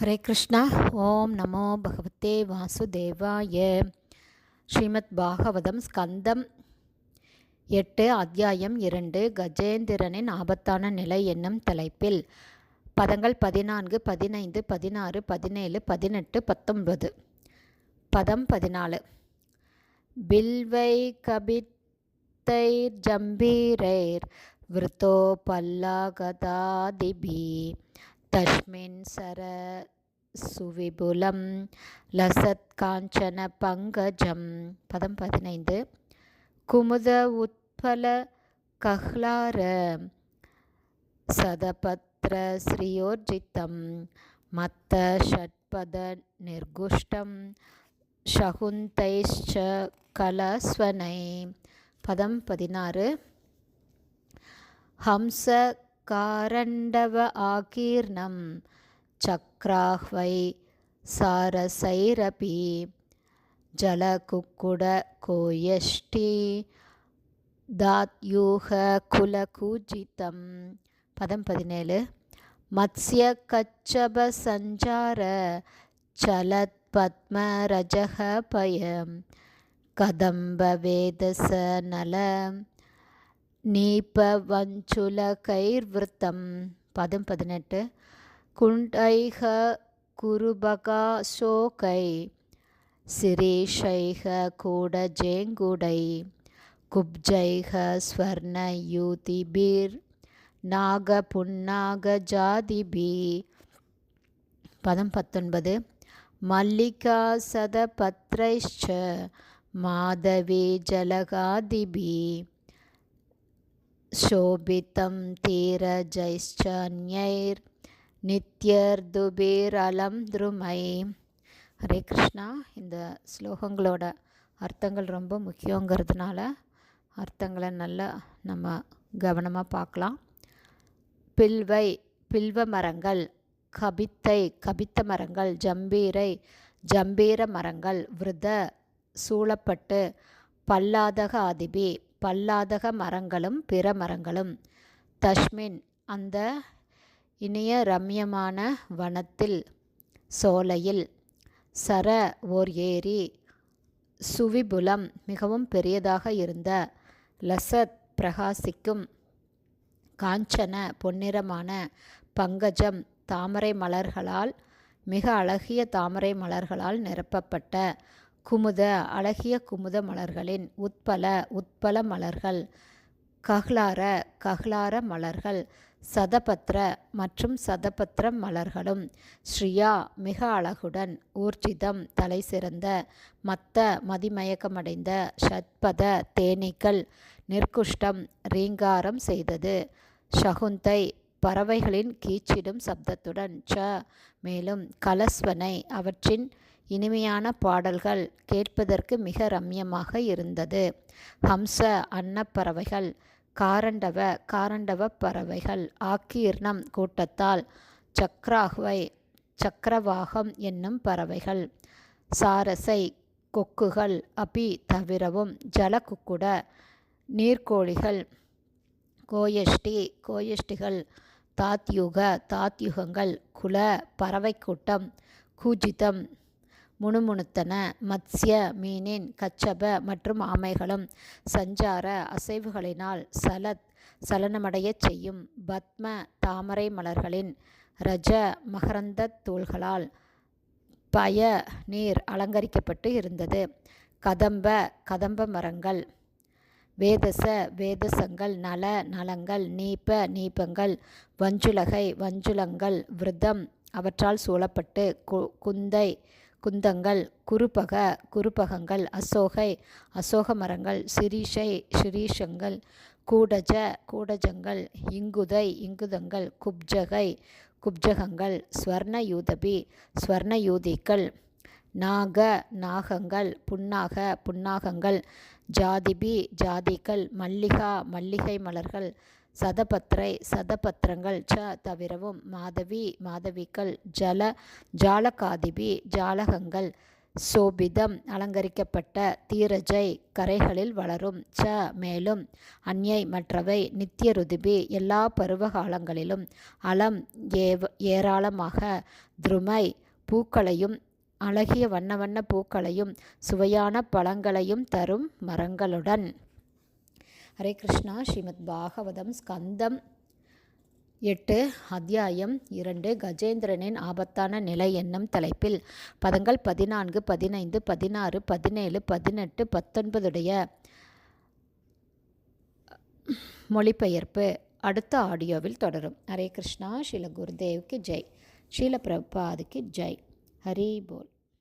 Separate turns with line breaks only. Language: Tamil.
ஹரே கிருஷ்ணா. ஓம் நமோ பகவத்தே வாசுதேவாய. ஸ்ரீமத் பாகவதம் ஸ்கந்தம் எட்டு அத்தியாயம் இரண்டு கஜேந்திரனின் ஆபத்தான நிலை என்னும் தலைப்பில். பதங்கள் பதினான்கு பதினைந்து பதினாறு பதினேழு பதினெட்டு பத்தொன்பது. பதம் பதினாலு. பில்வை கபித்தைர் ஜம்பீரைர் விருத்தோ பல்லாகதாதிபி. தஸ்மின் சர சுவிபுலம் லசத் காஞ்சன பங்கஜம் பதம் பதினைந்து குமுத உத்பல கஹ்லார சதபத்ர ஸ்ரீயோர்ஜித்தம் மத்த ஷட்பத நிர்குஷ்டம் ஷகுந்தைஷ்ச கலஸ்வனை பதம் பதினாறு ஹம்ச காரண்டவ ஆகீர்ணம். சக்ராஹ்வை சாரசைரபி. ஜலகுக்குட கோயஷ்டி. தாத்யூக குலகூஜிதம். பதம் பதினேழு. மத்ய கச்சப சஞ்சார. சலத் பத்மரஜக பயம் கதம்ப வேதச நல. நீபவஞ்சுலகைர்விருத்தம் பதம் பதினெட்டு. குண்டைக குருபகாசோகை சிரீஷைக கூடஜேங்குடை. குப்ஜைக ஸ்வர்ணயூதிபிர். நாகபுன்னாகஜாதிபி பதம் பத்தொன்பது. மல்லிகா சத சதபத்ரைஷ்ச மாதவி ஜலகாதிபி शोभितं तीरजैश्चान्यैर् நித்யர்துபேரலம் திருமை ஹரே கிருஷ்ணா இந்த ஸ்லோகங்களோட அர்த்தங்கள் ரொம்ப முக்கியங்கிறதுனால அர்த்தங்களை நல்லா நம்ம கவனமாக பார்க்கலாம் பில்வை பில்வ மரங்கள் கபித்தை கபித்த மரங்கள் ஜம்பீரை ஜம்பீர மரங்கள் விருத சூழப்பட்டு பல்லாதக ஆதிபி பல்லாதக மரங்களும் பிற மரங்களும். தஷ்மின் அந்த இனிய ரம்யமான வனத்தில் சோலையில். சர ஓர் ஏரி சுவிபுலம் மிகவும் பெரியதாக இருந்த லசத் பிரகாசிக்கும் காஞ்சன பொன்னிறமான பங்கஜம் தாமரை மலர்களால் மிக அழகிய தாமரை மலர்களால் நிரப்பப்பட்ட குமுத அழகிய குமுத மலர்களின் உட்பல உட்பல மலர்கள். கஹ்லார கஹ்லார மலர்கள். சதபத்ர மற்றும் சதபத்ர மலர்களும் ஸ்ரீயா மிக அழகுடன் ஊர்ஜிதம் தலை சிறந்த மத்த மதிமயக்கமடைந்த ஷட்பத தேனீக்கள் நிர்குஷ்டம் ரீங்காரம் செய்தது. ஷகுந்தை பறவைகளின் கீச்சிடும் சப்தத்துடன் ச மேலும் கலஸ்வனை அவற்றின் இனிமையான பாடல்கள் கேட்பதற்கு மிக ரம்யமாக இருந்தது. ஹம்ச அன்னப்பறவைகள் காரண்டவ காரண்டவ பறவைகள் ஆக்கீர்ணம் கூட்டத்தால் சக்ராஹ்வை சக்கரவாகம் என்னும் பறவைகள் சாரசை கொக்குகள் அபி தவிரவும் ஜலக்குக்குட நீர்க்கோழிகள் கோயஷ்டி கோயஷ்டிகள் தாத்யுக தாத்யுகங்கள் குல பறவை கூட்டம் கூஜிதம் முணுமுணுத்தன மத்ஸ்ய மீனின் கச்சப மற்றும் ஆமைகளும் சஞ்சார அசைவுகளினால் சலத் சலனமடையச் செய்யும் பத்ம தாமரை மலர்களின் ரஜ மகரந்தத் தூள்களால் பய நீர் அலங்கரிக்கப்பட்டு இருந்தது. கதம்ப கதம்ப மரங்கள் வேதச வேதசங்கள் நல நலங்கள் நீப்ப நீப்பங்கள் வஞ்சுலகை வஞ்சுலங்கள் விரதம் அவற்றால் சூழப்பட்டு கு குந்தை குந்தங்கள் குருபக குருபகங்கள் அசோகை அசோக மரங்கள் சிரீஷை சிரீஷங்கள் கூடஜ கூடஜங்கள் இங்குதை இங்குதங்கள் குப்ஜகை குப்ஜகங்கள் ஸ்வர்ணயூதபி ஸ்வர்ணயூதிகள் நாக நாகங்கள் புன்னாக புன்னாகங்கள் ஜாதிபி ஜாதிகள் மல்லிகா மல்லிகை மலர்கள் சதபத்ரை சதபத்திரங்கள் ச தவிரவும் மாதவி மாதவிகள் ஜல ஜாலகாதிபி ஜாலகங்கள் சோபிதம் அலங்கரிக்கப்பட்ட தீரஜை கரைகளில் வளரும் ச மேலும் அந்யை மற்றவை நித்திய ருதிபி எல்லா பருவ காலங்களிலும் அலம் ஏவ ஏராளமாக துருமை பூக்களையும் அழகிய வண்ண வண்ண பூக்களையும் சுவையான பழங்களையும் தரும் மரங்களுடன். ஹரே கிருஷ்ணா. ஸ்ரீமத் பாகவதம் ஸ்கந்தம் எட்டு அத்தியாயம் இரண்டு கஜேந்திரனின் ஆபத்தான நிலை என்னும் தலைப்பில். பதங்கள் பதினான்கு பதினைந்து பதினாறு பதினேழு பதினெட்டு பத்தொன்பதுடைய மொழிபெயர்ப்பு அடுத்த ஆடியோவில் தொடரும். ஹரே கிருஷ்ணா. ஸ்ரீல குருதேவ்க்கு ஜெய். ஸ்ரீல பிரபாதுக்கு ஜெய். ஹரி போல்.